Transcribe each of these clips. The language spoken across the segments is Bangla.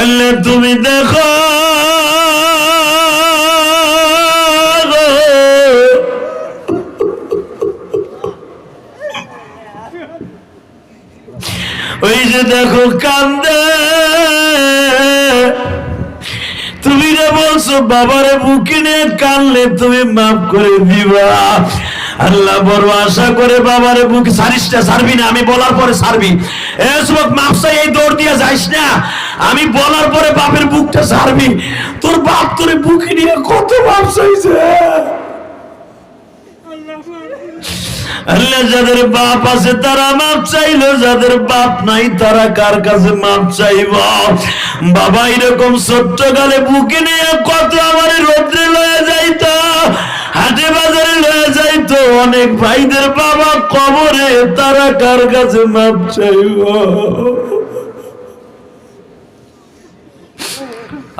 আল্লাহ তুমি দেখো ওই যে দেখো কান্দে। তুমি যে বলছো, বাবারে বুকে নিয়ে কানলে তুমি মাফ করে দিবা। আল্লাহ বড় আশা করে বাবারে বুক সারিস না, সারবি না, আমি বলার পরে সারবি। এ যুবক মাপ চাই, এই দৌড় দিয়ে যাইস না। আমি বলার পরে বাপের বুকটা সারবি তোর বাপ তোরে বুকে নিয়ে কত আল্লাহ যাদের বাপ আছে তারা মাপ চাইলো, যাদের বাপ নাই তারা কার কাছে মাপ চাইব? বাবা, এরকম ছোট্ট গালে বুকে নিয়ে কত আমার রোদ্রে লয়ে যাইত, হাটে বাজারে লয়ে যাইতো। অনেক ভাইদের বাবা কবরে, তারা কার কাছে মাপ চাইব?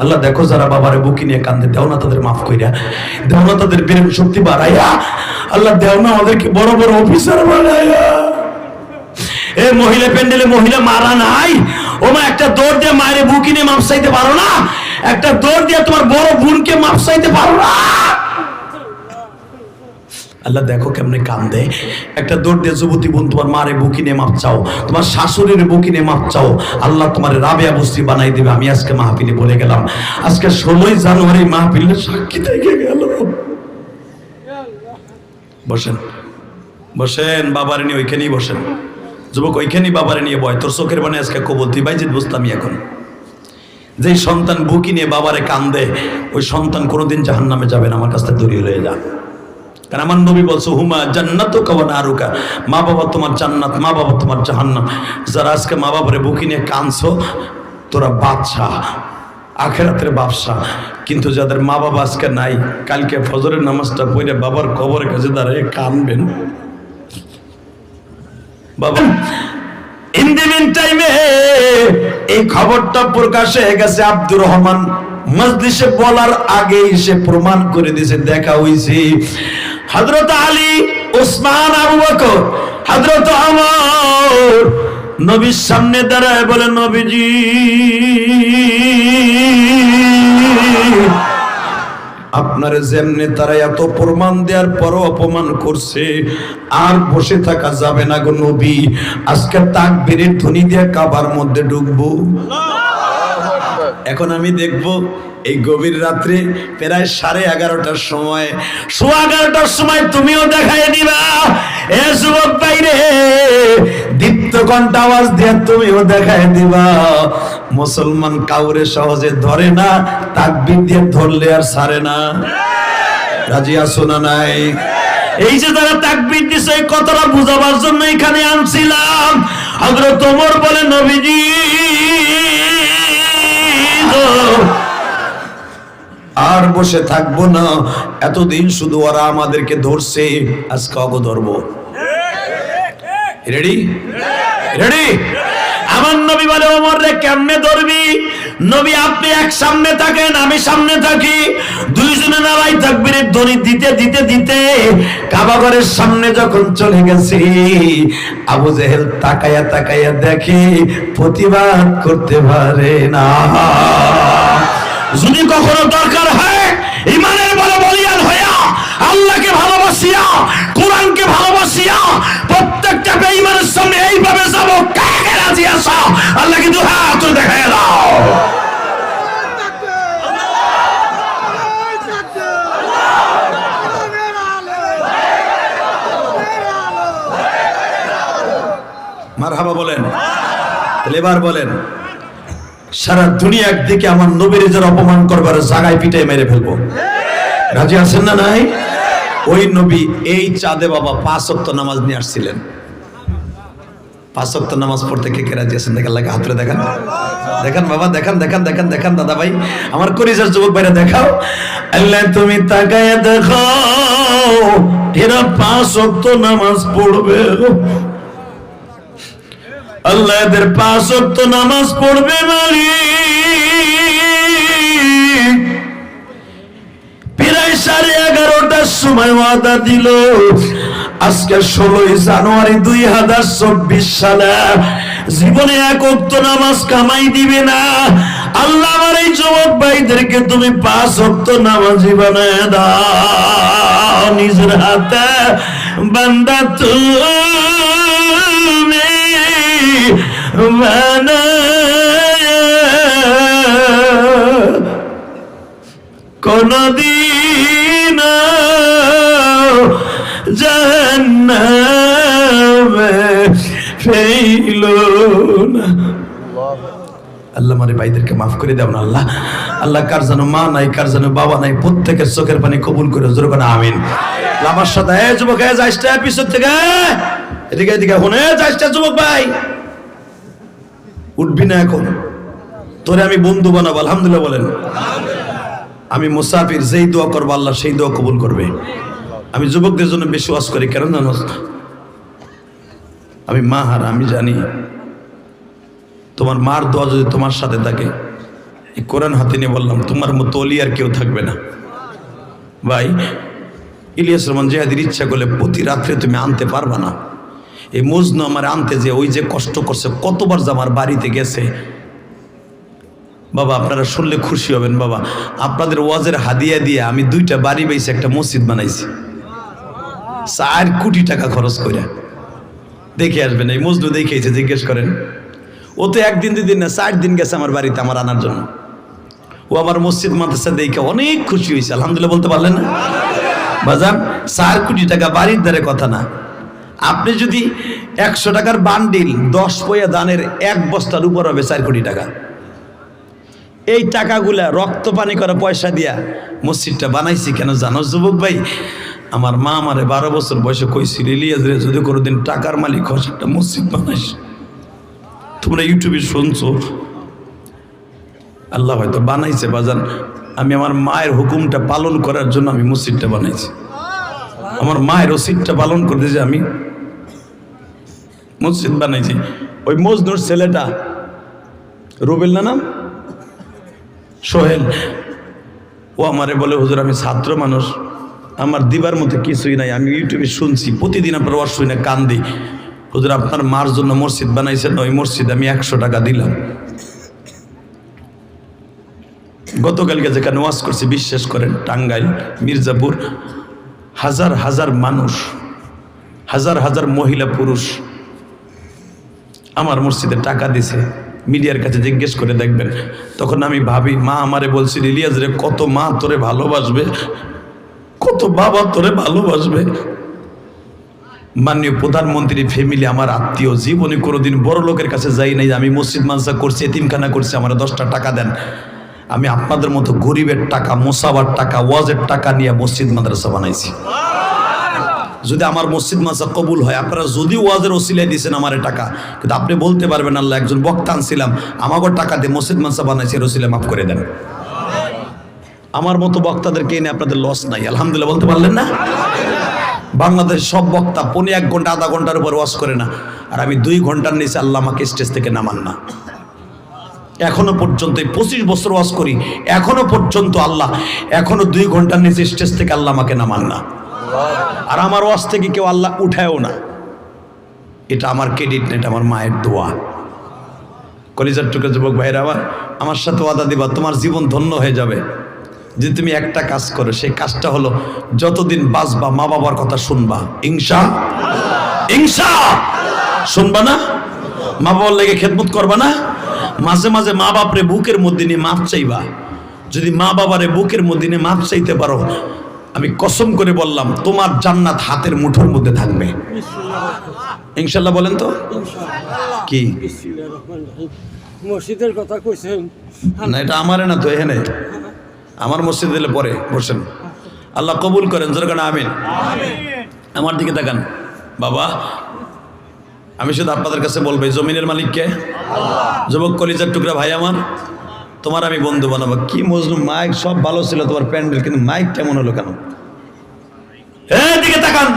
আল্লাহ দেখো যারা বাবারে বুকি নিয়ে কান্দে, দেও না তাদের মাফ কইরা, দেও না তাদের প্রেম শক্তি বাড়াইয়া, আল্লাহ দেও না আমাদেরকে বড় বড় অফিসার বানাইয়া। এ মহিলা প্যান্ডেলে মহিলা মারা নাই, ওমা একটা দৌড় দিয়ে মায়ের বুকি নিয়ে মাপ চাইতে পারো না, একটা দৌড় দিয়ে তোমার বড় বোনকে মাপ চাইতে পারো না। আল্লাহ দেখো কেমনে কান্দে। একটা দৌড় দিয়ে যুবতী বোন, তোমার মারে বুকি নিয়ে মাপ চাও, তোমার শাশুড়ির বুকি নিয়ে মাপ চাও, আল্লাহ তোমার রাবেয়া বস্তি বানাই দিবে। আমি আজকে মাহফিলে বলে গেলাম। আজকে ষোলোই জানুয়ারি মাহফিলের সাক্ষী থেকে গেল। বসেন বসেন, বাবারে নিয়ে ওইখানেই বসেন। যুবক, ওইখানেই বাবারে নিয়ে বয়, তোর চোখের মানে আজকে কবল। তুই বাইজিত বুঝতাম এখন। যেই সন্তান বুকি নিয়ে বাবারে কান্দে, ওই সন্তান কোনোদিন জাহান নামে যাবে না, আমার কাছ থেকে দূরে হয়ে যা। কারণ আমার নবী বলছো, হুমা জান্নাত মা বাবা তোমার জান্নাত, মা বাবা তোমার যারা আজকে মা বাবারে বুকি নিয়ে তোরা বাদশাহ, আখেরাতের বাদশাহ। কিন্তু যাদের মা বাবা আজকে নাই, কালকে ফজরের নামাজটা পড়ে বাবার কবরের কাছে দাঁড়িয়ে কানবেন বাবা টাইমে এই খবরটা প্রকাশ হয়ে গেছে আব্দুর রহমান। মজলিসে বলার আগেই সে প্রমাণ করে দিয়েছে, দেখা হইছে। হযরত আলী ওসমান আবু বকর, হযরত ওমর নবীর সামনে দাঁড়ায় বলে, নবীজি, আপনার যেমনি তারা এত প্রমাণ দেওয়ার পরও অপমান করছে, আর বসে থাকা যাবে না গো নবী। আজকে তাকবীরের ধ্বনি দিয়ে কাবার মধ্যে ঢুকবো। এখন আমি দেখব এই গভীর রাত্রে প্রায় সাড়ে এগারোটার সময়, সোয়া এগারোটার সময় তুমিও দেখাই দিবা এ যুবক বাইরে দীপ্ত ঘণ্টা আওয়াজ দিয়ে তুমিও দেখাই দিবা। মুসলমান কাউরে সহজে ধরে না, তাকবির দিয়ে ধরলে আর সারে না। রাজি আসো নাই? এই যে তারা তাকবির দিছে, এই কথাটা বুঝাবার জন্য এখানে আনছিলাম। হযরত ওমর বলে, নবীজি আর বসে থাকব না। এতদিন শুধু ওরা আমাদেরকে ধরছে, আজকে অগ ধরব। রেডি রেডি আমার নবী বলে, ওমর রে, কেমনে ধরবি? নবী, আপনি এক সামনে থাকেন, আমি সামনে থাকি। নারাই তাকবীরের ধ্বনি দিতে দিতে দিতে কাবাগরের সামনে যখন চলে গেছি, আবু জেহেল তাকায়া তাকায়া দেখে প্রতিবাদ করতে পারে না। যদি কখনো দরকার হয়, ইমানের বলে বলিয়ান হইয়া, আল্লাহকে ভালোবাসিয়া, কোরআনকে ভালোবাসিয়া, প্রত্যেকটা বেঈমানের সামনে এইভাবে যাব, কাকে রাজি আসা আল্লাহ কিন্তু হাত দেখায় দাও। মারহাবা বলেন এবার বলেন, সারা দুনিয়া একদিকে আমার নবীর যারা অপমান করবার জাগায় পিটাই মেরে ফেলব। রাজি আছেন না নাই? ওই নবী এই চাঁদে বাবা পাঁচ অক্ত নামাজ নিয়ে আসছিলেন। পাঁচ অক্ত নামাজ পড়তে কে কে রাজি আছেন? দেখেন লাগে হাতরে দেখান। দেখান বাবা, দেখান দেখান দেখান দেখান, দাদা ভাই, আমার করিজার যুবক ভাইরা দেখাও। আল্লাহ তুমি তাকায় দেখো এরা পাঁচ অক্ত নামাজ পড়বে। আল্লাহ এদের পাঁচ ওয়াক্ত নামাজ পড়বে মালিক। প্রায় সাড়ে এগারোটার সময় ওয়াদা দিল, আজকে ষোলোই জানুয়ারি দুই হাজার চব্বিশ সালে জীবনে এক ওক্ত নামাজ কামাই দিবে না। আল্লাহ আমার এই যুবক ভাইদেরকে তুমি পাঁচ অক্ত নামাজি বানায় দাও। নিজের হাতে বান্দা তুমি কোনদিন জাহান্নামে ফেইল না। আল্লাহ মারে ভাইদেরকে মাফ করে না, আল্লাহ। আল্লাহ কার যেন মা নাই, কার যেন বাবা নাই, প্রত্যেকের চোখের পানি কবুল করে, জোর করে আমিন। আমার সাথে যুবক যাইসটা পিছর থেকে। এদিকে এদিকে, হনে যাইসটা যুবক ভাই। উঠবি না এখন। তোরে আমি বন্ধু বানাবো, আলহামদুলিল্লাহ বলেন। আমি মুসাফির, যেই দোয়া করব আল্লাহ সেই দোয়া কবুল করবে। আমি যুবকদের জন্য বেশি ওয়াজ করি, কেন জানো? আমি মা হার, আমি জানি। তোমার মার দোয়া যদি তোমার সাথে থাকে, এই কোরআন হাতে নিয়ে বললাম, তোমার মতো অলি আর কেউ থাকবে না। ভাই, ইলিয়াস রহমান জেহাদির ইচ্ছা করলে প্রতি রাত্রে তুমি আনতে পারবা না। এই মজনু আমার আনতে যে ওই যে কষ্ট করছে, কতবার যে আমার বাড়িতে গেছে। বাবা, আপনারা শুনলে খুশি হবেন, বাবা। আপনাদের ওয়াজের হাদিয়া দিয়ে আমি দুইটা বাড়ি বেয়েছি একটা মসজিদ বানাইছি। চার কোটি টাকা খরচ করে দেখে আসবেন, এই মজনু দেখেছে জিজ্ঞেস করেন, ও তো একদিন দুদিন না, চার দিন গেছে আমার বাড়িতে আমার আনার জন্য। ও আমার মসজিদ মাদ্রাসা দেখে অনেক খুশি হয়েছে, আলহামদুলিল্লাহ বলতে পারলেন না? বাজার চার কোটি টাকা বাড়ির দ্বারে কথা না। আপনি যদি একশো টাকার বান্ডিল, দশ পয়া দানের এক বস্তার উপর হবে চার কোটি টাকা। এই টাকাগুলা রক্ত পানি করা পয়সা দিয়া মসজিদটা বানাইছি কেন জানো যুবক ভাই? আমার মা আমারে বারো বছর বয়সে কইছিল, ইলিয়াস রে, যদি কোনোদিন টাকার মালিক হস, একটা মসজিদ বানাইস তোমরা ইউটিউবে শুনছো। আল্লাহ হয়তো বানাইছে বাজান। আমি আমার মায়ের হুকুমটা পালন করার জন্য আমি মসজিদটা বানাইছি। আমার মায়ের ওসিদটা পালন করতে যে আমি। মসজিদ বানাইছি। ওই মজনুর ছেলেটা, রুবেল না নাম? সোহেল। ও আমারে বলে, হুজুর, আমি ছাত্র মানুষ। আমার দিবার মতো কিছুই নাই। আমি ইউটিউবে শুনছি, প্রতিদিন আপনার ওয়াজ শুনে কান দিই হুজুর, আপনার মার জন্য মসজিদ বানাইছেন, ওই মসজিদ আমি একশো টাকা দিলাম। গতকালকে যেখানে ওয়াজ করছি, বিশ্বাস করেন, টাঙ্গাইল, মির্জাপুর। হাজার হাজার মানুষ, হাজার হাজার মহিলা পুরুষ আমার মসজিদে টাকা দিছে। মিডিয়ার কাছে জিজ্ঞেস করে দেখবেন। তখন আমি ভাবি, মা আমারে বলছি, ইলিয়াস রে, কত মা তোরে ভালোবাসবে? কত বাবা তোরে ভালোবাসবে? মাননীয় প্রধানমন্ত্রী ফ্যামিলি আমার আত্মীয়, জীবনে কোনোদিন বড় লোকের কাছে যাই নাই, আমি মসজিদ মানসা করছি, এতিমখানা করছি, আমার দশটা টাকা দেন। আমি আপনাদের মতো গরিবের টাকা, মোসাবার টাকা, ওয়াজের টাকা নিয়ে মসজিদ মাদ্রাসা বানাইছি। যদি আমার মসজিদ মাসা কবুল হয়, আপনারা যদি ওয়াজের ওসিলাই দিয়েছেন আমার টাকা, কিন্তু আপনি বলতে পারবেন, আল্লাহ একজন বক্তা আনছিলাম আমাকে টাকা দিয়ে মসজিদ মাসা বানাইছি, এর ওসিলাই মাফ করে দেন। আমার মতো বক্তাদেরকে এনে আপনাদের লস নাই, আলহামদুলিল্লাহ, বলতে পারলেন না? বাংলাদেশ সব বক্তা পনে এক ঘণ্টা, আধা ঘণ্টার উপর ওয়াজ করে না, আর আমি দুই ঘণ্টার নিচে আল্লাহ আমাকে স্টেজ থেকে নামান না। এখনও পর্যন্ত এই পঁচিশ বছর ওয়াজ করি, এখনও পর্যন্ত আল্লাহ, এখনও দুই ঘণ্টার নিচে স্টেজ থেকে আল্লাহ আমাকে নামান না। আর আমার ওয়াজ থেকে কেউ আল্লাহ উঠায়ও না। এটা আমার ক্রেডিট না, এটা আমার মায়ের দোয়া। কলিজার টুকে যুবক ভাইরা আমার আমার সাথে ওয়াদা দিবা, তোমার জীবন ধন্য হয়ে যাবে। যে তুমি একটা কাজ করো, সেই কাজটা হলো যতদিন বাঁচবা, মা বাবার কথা শুনবা। ইংসা ইংসা শুনবা না? মা বাবার লেগে খেদমত করবা না? মাঝে মাঝে মা বাপরে বুকের মধ্যে নিয়ে মাপ চাইবা। যদি মা বাবারে বুকের মধ্যে নিয়ে মাপ চাইতে পারো আমি কসম করে বললাম তোমার জান্নাত হাতের মুঠোর মধ্যে থাকবে। ইনশাল্লাহ বলেন তো। কি? মসজিদের কথা কইছেন। না এটা আমারে না তো এখানে। আমার মসজিদ দিলে পরে বসেন। আল্লাহ কবুল করেন জোরকান আমিন। আমার দিকে তাকান। বাবা আমি শুধু আপনাদের কাছে বলব জমিনের মালিককে যুবক কলিজার টুকরা ভাই আমার তোমার আমি বন্ধু বানাবো। কি মজনু মাইক সব ভালো ছিল তোমার প্যান্ডেল, কিন্তু মাইক কেমন হলো কেন? তাকান।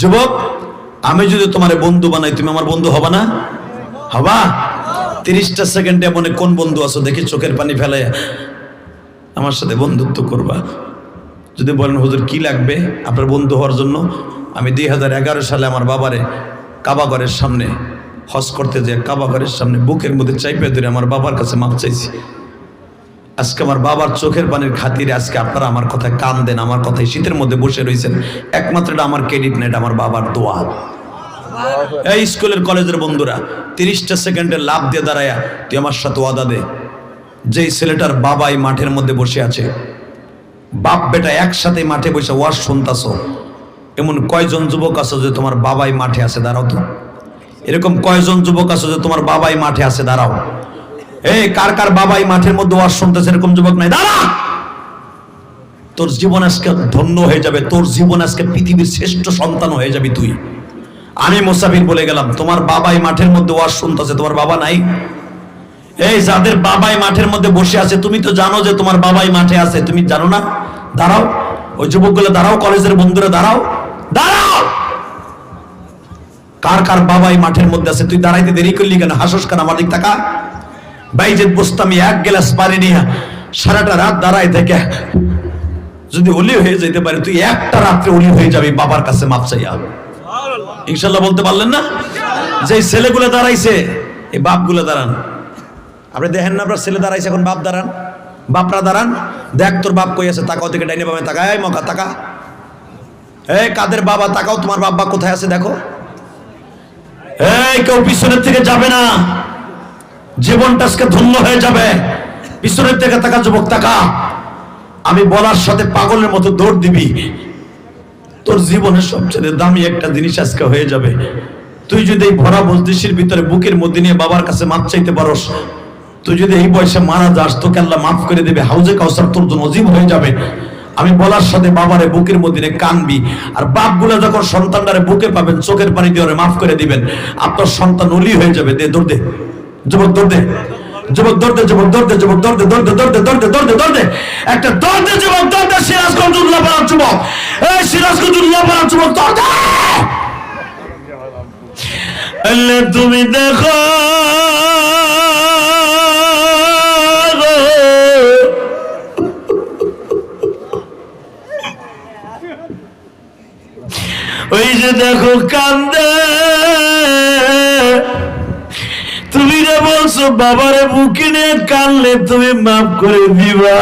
যুবক, আমি যদি তোমার বন্ধু বানাই, তুমি আমার বন্ধু হবা না? হবা? তিরিশটা সেকেন্ডে মনে কোন বন্ধু আছো দেখি চোখের পানি ফেলে। আমার সাথে বন্ধুত্ব করবা। যদি বলেন, হুজুর, কি লাগবে আপনার বন্ধু হওয়ার জন্য? আমি দুই হাজার এগারো সালে আমার বাবারে কাবাগরের সামনে হজ করতে যে কাবাগরের সামনে বুকের মধ্যে চাইপে ধরে আমার বাবার কাছে মাপ চাইছি। আজকে আমার বাবার চোখের পানির খাতিরে আজকে আপনারা আমার কথায় কান দেন, আমার কথায় শীতের মধ্যে বসে রয়েছেন। একমাত্র এটা আমার ক্রেডিট নেট আমার বাবার দোয়া। এই স্কুলের কলেজের বন্ধুরা, তিরিশটা সেকেন্ডে লাভ দিয়ে দাঁড়ায়া, তুই আমার সাথে ওয়াদা দে। যেই ছেলেটার বাবা এই মাঠের মধ্যে বসে আছে, বাপ বেটা একসাথে মাঠে বসে ওয়াজ শুনতাছ। এমন কয়জন যুবক আছে যে তোমার বাবাই মাঠে আছে, দাঁড়াও তো। এরকম কয়জন যুবক আছে যে তোমার বাবাই মাঠে আছে? দাঁড়াও। এই, কার কার বাবাই মাঠের মধ্যে ওয়াজ শুনতেছে এরকম যুবক নাই? দাঁড়া! তোর জীবন আজকে ধন্য হয়ে যাবে, তোর জীবন আজকে পৃথিবীর শ্রেষ্ঠ সন্তান হয়ে যাবি তুই। আমি মোসাফির বলে গেলাম, তোমার বাবাই মাঠেছে মধ্যে ওয়াজ শুনতেছে, তোমার বাবা নাই? এই, যাদের বাবাই মাঠের মধ্যে বসে আছে, তুমি তো জানো যে তোমার বাবাই মাঠে আছে, তুমি জানো না? দাঁড়াও, ওই যুবকগুলো দাঁড়াও, কলেজের বন্ধুরা দাঁড়াও। দাঁড়াও! কার কার বাবাই মাঠের মধ্যে আছে? তুই দাঁড়াইতে দেরি করলি কেন? হাসস কেন? আমার দিক টাকা বাইজেদ বস্তামি, এক গ্লাস পানি নিয়ে সারাটা রাত দাঁড়াই থেকে। যদি অলি হয়ে যেতে পারে, তুই একটা রাত্রে অলি হয়ে যাবি, বাবার কাছে মাপ চাইয়া। ইনশাল্লাহ বলতে পারলেন না? যে ছেলেগুলো দাঁড়াইছে, এই বাপগুলো দাঁড়ান। আপনি দেখেন না, আপনার ছেলে দাঁড়াইছে, এখন বাপ দাঁড়ান। বাপরা দাঁড়ান। দেখ তোর বাপ কই আছে, তাকাও থেকে ডাইনে বামে তাকা এই মকা, তাকা। এই কাদের বাবা, তাকাও, তোমার বাবা কোথায় আছে, দেখো। এই, কেউ পিছনের থেকে যাবে না। জীবনটা আজকে ধন্য হয়ে যাবে। পিছনের থেকে তাকা, যুবক, তাকা। আমি বলার সাথে পাগলের মতো দৌড় দিবি। তোর জীবনের সবচেয়ে দামি একটা জিনিস আজকে হয়ে যাবে। তুই যদি এই ভরা বজদিসির ভিতরে বুকের মধ্যে নিয়ে বাবার কাছে মাপ চাইতে পারস, তুই যদি এই বয়সে মারা যাস, তোকে আল্লাহ মাফ করে দেবে। হাউজে কাউসার তোর জন্য অজীব হয়ে যাবে। আমি বলার সাথে বাবারে বুকের মধ্যে কানবি, আর বাপগুলো যখন সন্তানটারে বুকে পাবেন, চোখের পানি দিয়ে মাফ করে দিবেন আপনার সন্তান অলি হয়ে যাবে। দে, দৌড় দে। যুবক, দৌড় দে। যুবক, দৌড় দে, যুবক, দৌড় দে, যুবক, দৌড় দে দৌড় দে দৌড় দে একটা দৌড় দে, যুবক, দৌড় দে, সিরাজগঞ্জ উল্লাহ পাড়ার যুবক। এই সিরাজগঞ্জ উল্লাহ পাড়ার যুবক, দৌড় তুমি দেখো যে দেখো কান্দে। তুমি যে বলছো, বাবারে বুকে নিয়ে কানলে তুমি মাফ করে দিবা।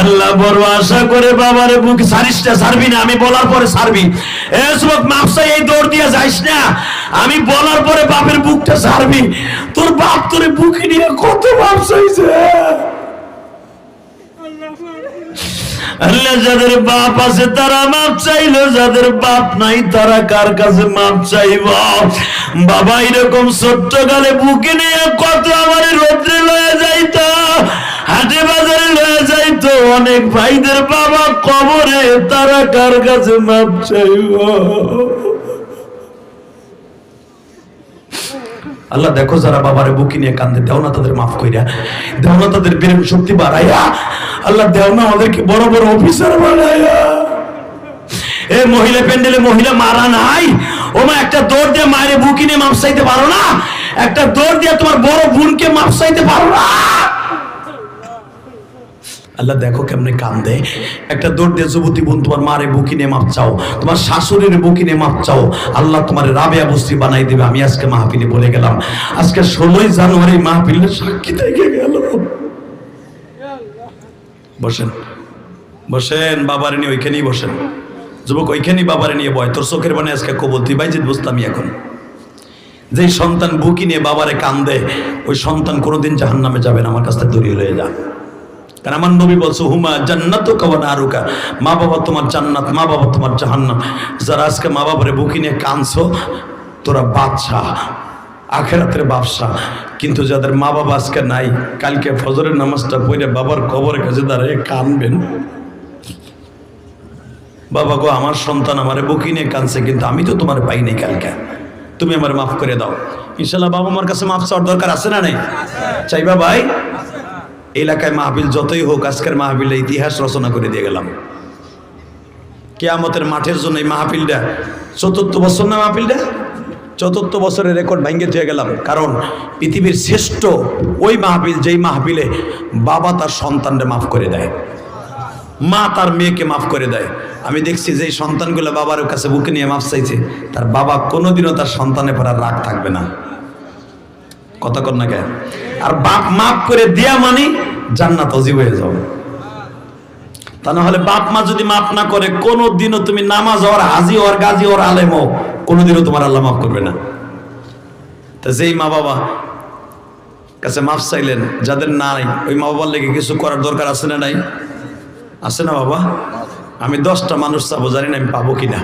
আল্লাহ বড় আশা করে বাবারে বুকে সারিস না, সারবি না, আমি বলার পরে সারবি। এ যুবক মাপ চাই, এই দৌড় দিয়ে যাইস না। আমি বলার পরে বাপের বুকটা সারবি। তোর বাপ তোরে বুকে নিয়ে কত মাপ চাইছে যাদের বাপ আছে, তারা মাপ চাইলো যাদের বাপ নাই, তারা কার কাছে মাপ চাইব? বাবা, এরকম ছোট্ট গালে বুকে নিয়ে কত আমার রোদ্রে লয়ে যাইতো, হাটে বাজারে লয়ে যাইতো, অনেক ভাইদের বাবা কবরে, তারা কার কাছে মাপ চাইব? আল্লাহ দেখো যারা বাবারে বুকি নিয়ে কান্দে, দেও না তাদের মাফ কইরা, দেও না তাদের প্রেম শক্তি বাড়াইয়া, আল্লাহ দেও না আমাদেরকে বড় বড় অফিসার বানাইয়া। এ মহিলা প্যান্ডেলে মহিলা মারা নাই, ও মা একটা দৌড় দিয়ে মায়ের বুকি নিয়ে মাপ চাইতে পারো না, একটা দৌড় দিয়ে তোমার বড় বোনকে মাপ চাইতে পারো না। আল্লাহ দেখো কেমনে কান্দে। একটা দৌড় দিয়ে, যুবতী বোন, তোমার মারে বুকি নিয়ে মাপ চাও। তোমার শাশুড়ির বুকি নিয়ে মাপ চাও। আল্লাহ তোমার রাবেয়া বস্তি বানাই দেবে। আমি আজকে মাহফিলে বলে গেলাম। আজকে ষোলোই জানুয়ারি মাহফিলে সাক্ষী থেকে গেল। বসেন। বসেন, বাবারে নিয়ে ওইখানেই বসেন। যুবক, ওইখানেই বাবারে নিয়ে বয়। তোর চোখের বানে আজকে কবল তুই বাইজিত বুঝতামই এখন। যেই সন্তান বুকি নিয়ে বাবারে কান দেয় ওই সন্তান কোনোদিন জাহান নামে যাবে না, আমার কাছ থেকে দূরে হয়ে যা। কারণ আমার নবী বলছো, হুমা জান্নাত কাওয়া নারুকা। মা বাবা তোমার জান্নাত, মা বাবা তোমার জাহান্নাম। যারা আজকে মা বাবারে বুকি নিয়ে কানছো তোরা বাদশাহ, আখেরাতের বাদশাহ। কিন্তু যাদের মা বাবা আজকে নাই, কালকে ফজরের নামাজটা পড়ে বাবার কবরের কাছে দাঁড়িয়ে কানবেন বাবা গো, আমার সন্তান আমারে বুকি নিয়ে কানছে কিন্তু আমি তো তোমার পাই নাই কালকে। তুমি আমার মাফ করে দাও। ইনশাল্লাহ বাবা আমার কাছে মাফ চাওয়ার দরকার আছে না নাই? চাইবা ভাই? এলাকায় মাহবিল যতই হোক, আজকের মাহবিলে ইতিহাস রচনা করে দিয়ে গেলাম। কেয়ামতের মাঠের জন্য এই মাহফিলটা, চতুর্থ বছর না মাহফিলটা? চতুর্থ বছরের রেকর্ড ভেঙে দিয়ে গেলাম। কারণ পৃথিবীর শ্রেষ্ঠ ওই মাহফিল, যেই মাহফিলে বাবা তার সন্তানরে মাফ করে দেয়, মা তার মেয়েকে মাফ করে দেয়। আমি দেখছি যে সন্তানগুলো বাবার কাছে বুকে নিয়ে মাফ চাইছে, তার বাবা কোনোদিনও তার সন্তানের পর আর রাগ থাকবে না। কথা কর না কেন আর বাপ মাফ করে দেয়া মানে জান্নাত অজীব হয়ে যাও তা না হলে বাপ মা যদি মাফ না করে কোনো দিনও তুমি নামাজ হওয়ার হাজি হওয়ার গাজী হওয়ার আলেম হও কোনোদিনও তোমার আল্লাহ মাফ করবে না। তা যেই মা বাবা কাছে মাফ চাইলেন, যাদের নাই, ওই মা বাবার লেগে কিছু করার দরকার আছে না নাই? আছে না বাবা? আমি দশটা মানুষ চাবো, জানি না আমি পাবো কিনা।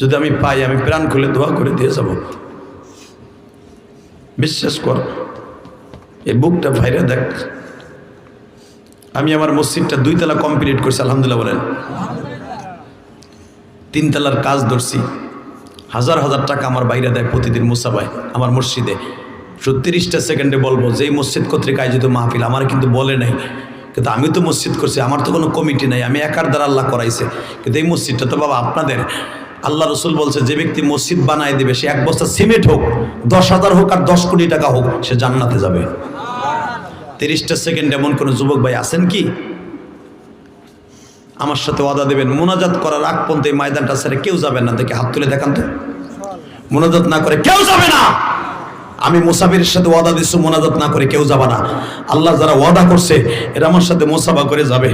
যদি আমি পাই, আমি প্রাণ খুলে দোয়া করে দিয়ে যাব। বিশ্বাস কর, এই বুকটা ভাইরে দেখ আমি আমার মসজিদটা দুই তলা কমপ্লিট করছি, আলহামদুলিল্লাহ বলেন। তিন তলার কাজ ধরছি। হাজার হাজার টাকা আমার বাইরে দেয় প্রতিদিন মুসাবাই আমার মসজিদে। শুধু তিরিশটা সেকেন্ডে বলব, যেই মসজিদ কর্তৃক আয়োজিত মাহফিল, আমার কিন্তু বলে নাই। কিন্তু আমি তো মসজিদ করছি, আমার তো কোনো কমিটি নাই, আমি একার দ্বারা আল্লাহ করাইছে। কিন্তু এই মসজিদটা তো বাবা আপনাদের। আল্লাহ রসুল বলছে, যে ব্যক্তি মসজিদ বানায় দেবে, সে এক বস্তা সিমেন্ট হোক, দশ হাজার হোক আর দশ কোটি টাকা হোক, সে জান্নাতে যাবে। তিরিশটা সেকেন্ড এমন কোনো যুবক ভাই আছেন কি? আমার সাথে ওয়াদা দেবেন, মোনাজাত করার আগ পর্যন্ত এই ময়দানটা ছেড়ে কেউ যাবেন না। দেখে হাত তুলে দেখান তো। মোনাজাত না করে কেউ যাবে না। আমি মুসাফিরের সাথে ওয়াদা দিচ্ছি, মোনাজাত না করে কেউ যাবে না। আল্লাহ যারা ওয়াদা করছে, এরা আমার সাথে মোসাফা করে যাবে।